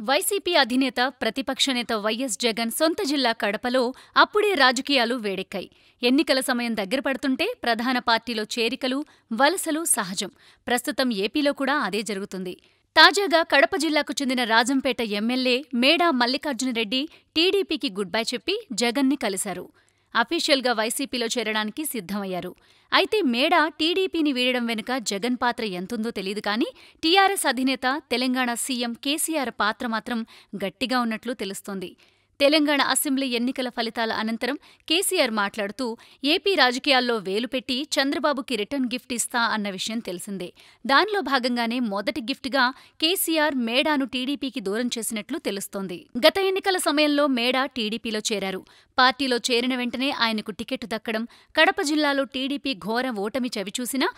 YCP అధినేత ప్రతిపక్ష నేత వైఎస్ జగన్ సొంత జిల్లా కడపలో అప్పుడే రాజకీయాలు వేడెక్కాయి. ఎన్నికల సమయం దగ్గర పడుతుంటే ప్రధాన పార్టీలో చేరికలు వలసలు సహజం. ప్రస్తుతం ఏపీలో కూడా అదే జరుగుతుంది. తాజాగా కడప జిల్లాకు చెందిన రాజంపేట ఎమ్మెల్యే మేడా మల్లికార్జునరెడ్డి టీడీపీకి గుడ్ బై చెప్పి జగన్ని కలిశారు. అఫీషియల్గా వైసీపీలో చేరడానికి సిద్ధమయ్యారు. అయితే మేడా టీడీపీని వీడడం వెనుక జగన్ పాత్ర ఎంతుందో తెలియదు కానీ టీఆర్ఎస్ అధినేత తెలంగాణ సీఎం కేసీఆర్ పాత్ర మాత్రం గట్టిగా ఉన్నట్లు తెలుస్తోంది. తెలంగాణ అసెంబ్లీ ఎన్నికల ఫలితాల అనంతరం కేసీఆర్ మాట్లాడుతూ ఏపీ రాజకీయాల్లో వేలు పెట్టి చంద్రబాబుకి రిటర్న్ గిఫ్ట్ ఇస్తా అన్న విషయం తెలిసిందే. దానిలో భాగంగానే మొదటి గిఫ్ట్గా కేసీఆర్ మేడాను టీడీపీకి దూరం చేసినట్లు తెలుస్తోంది. గత ఎన్నికల సమయంలో మేడా టీడీపీలో చేరారు. పార్టీలో చేరిన వెంటనే ఆయనకు టికెట్ దక్కడం కడప జిల్లాలో టీడీపీ ఘోర ఓటమి చవిచూసినా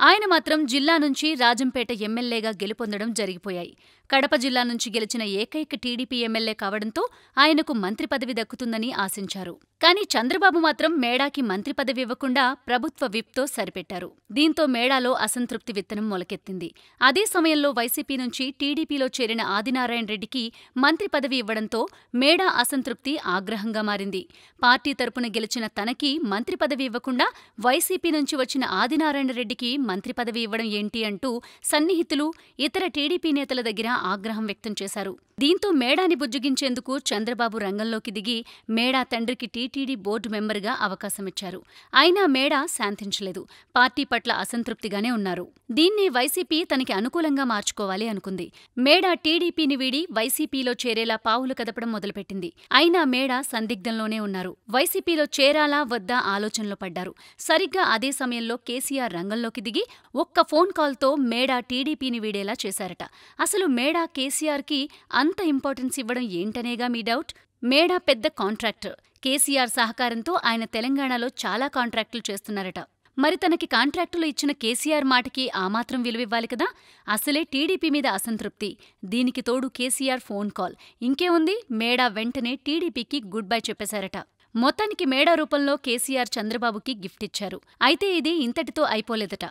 ఆయన మాత్రం జిల్లా నుంచి రాజంపేట ఎమ్మెల్యేగా గెలుపొందడం జరిగిపోయాయి. కడప జిల్లా నుంచి గెలిచిన ఏకైక టీడీపీ ఎమ్మెల్యే కావడంతో ఆయనకు మంత్రి పదవి దక్కుతుందని ఆశించారు. కానీ చంద్రబాబు మాత్రం మేడాకి మంత్రి పదవి ఇవ్వకుండా ప్రభుత్వ విప్తో సరిపెట్టారు. దీంతో మేడాలో అసంతృప్తి విత్తనం మొలకెత్తింది. అదే సమయంలో వైసీపీ నుంచి టీడీపీలో చేరిన ఆదినారాయణ రెడ్డికి మంత్రి పదవి ఇవ్వడంతో మేడా అసంతృప్తి ఆగ్రహంగా మారింది. పార్టీ తరపున గెలిచిన తనకి మంత్రి పదవి ఇవ్వకుండా వైసీపీ నుంచి వచ్చిన ఆదినారాయణ రెడ్డికి మంత్రి పదవి ఇవ్వడం ఏంటి అంటూ సన్నిహితులు ఇతర టీడీపీ నేతల దగ్గర ఆగ్రహం వ్యక్తం చేశారు. దీంతో మేడాని బుజ్జగించేందుకు చంద్రబాబు రంగంలోకి దిగి మేడా తండ్రికి టీటీడీ బోర్డు మెంబర్గా అవకాశమిచ్చారు. అయినా మేడా శాంతించలేదు. పార్టీ పట్ల అసంతృప్తిగానే ఉన్నారు. దీన్ని వైసీపీ తనకి అనుకూలంగా మార్చుకోవాలి అనుకుంది. మేడా టీడీపీని వీడి వైసీపీలో చేరేలా పావులు కదపడం మొదలుపెట్టింది. అయినా మేడా సందిగ్ధంలోనే ఉన్నారు. వైసీపీలో చేరాలా వద్దా ఆలోచనలో పడ్డారు. సరిగ్గా అదే సమయంలో కేసీఆర్ రంగంలోకి దిగి ఒక్క ఫోన్ కాల్తో మేడా టీడీపీని వీడేలా చేశారట. అసలు మేడా కేసీఆర్కి అంత ఇంపార్టెన్స్ ఇవ్వడం ఏంటనేగా మీ డౌట్? మేడా పెద్ద కాంట్రాక్టర్. కేసీఆర్ సహకారంతో ఆయన తెలంగాణలో చాలా కాంట్రాక్టులు చేస్తున్నారట. మరి తనకి కాంట్రాక్టులు ఇచ్చిన కేసీఆర్ మాటకి ఆ మాత్రం విలువివ్వాలి కదా? అసలే టీడీపీ మీద అసంతృప్తి. దీనికి తోడు కేసీఆర్ ఫోన్ కాల్. ఇంకేముంది? మేడా వెంటనే టీడీపీకి గుడ్ బై చెప్పేశారట. మొత్తానికి మేడా రూపంలో కేసీఆర్ చంద్రబాబుకి గిఫ్ట్ ఇచ్చారు. అయితే ఇది ఇంతటితో అయిపోలేదట.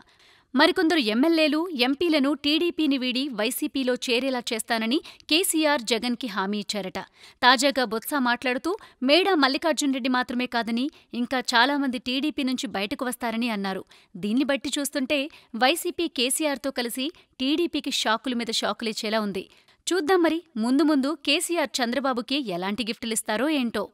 మరికొందరు ఎమ్మెల్యేలు ఎంపీలను టీడీపీని వీడి వైసీపీలో చేరేలా చేస్తానని కేసీఆర్ జగన్కి హామీ ఇచ్చారట. తాజాగా బొత్స మాట్లాడుతూ మేడా మల్లికార్జునరెడ్డి మాత్రమే కాదని ఇంకా చాలామంది టీడీపీ నుంచి బయటకు వస్తారని అన్నారు. దీన్ని బట్టి చూస్తుంటే వైసీపీ కేసీఆర్తో కలిసి టీడీపీకి షాకుల మీద షాకులిచ్చేలా ఉంది. చూద్దాం మరి ముందు ముందు కేసీఆర్ చంద్రబాబుకి ఎలాంటి గిఫ్టులిస్తారో ఏంటో.